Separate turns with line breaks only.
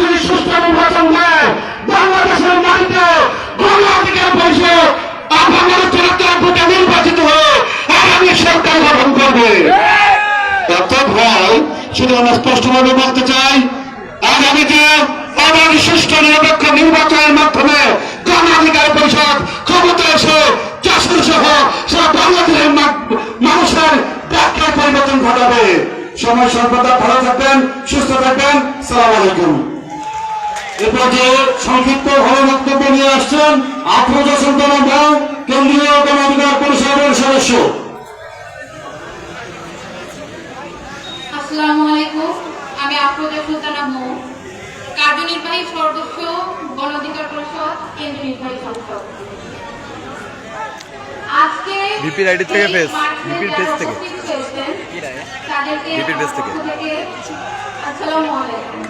যদি সুষ্ঠু নির্বাচন হয় বাংলাদেশের মাটিতে গণঅধিকার পরিষদ আপামর চুয়াত্তর ভোটে নির্বাচিত হয়ে আগামী সরকার গঠন করবে। অর্থাৎ আমরা স্পষ্টভাবে বলতে চাই অবাধ সুষ্ঠু নিরপেক্ষ নির্বাচনের মাধ্যমে পরিষদ ক্ষমতা এসে চাষের সহ বাংলাদেশের মানুষের ব্যাখ্যায় পরিবর্তন ঘটাবে। সময় সর্বদা ভালো থাকবেন, সুস্থ থাকবেন, সালাম আলাইকুম। এরপর যে সংক্ষিপ্ত ভালো বক্তব্য নিয়ে আসছেন আফরোজা সুলতানা কেন্দ্রীয় পরিষদের সদস্য।
আসসালামু আলাইকুম আমি আফরোজা সুলতানা মৌ কার্যনির্বাহী সদস্য পরিষদ কেন্দ্রীয় নির্বাহী সংসদ আজকে
থেকে থেকে। থেকে
আসসালামু আলাইকুম।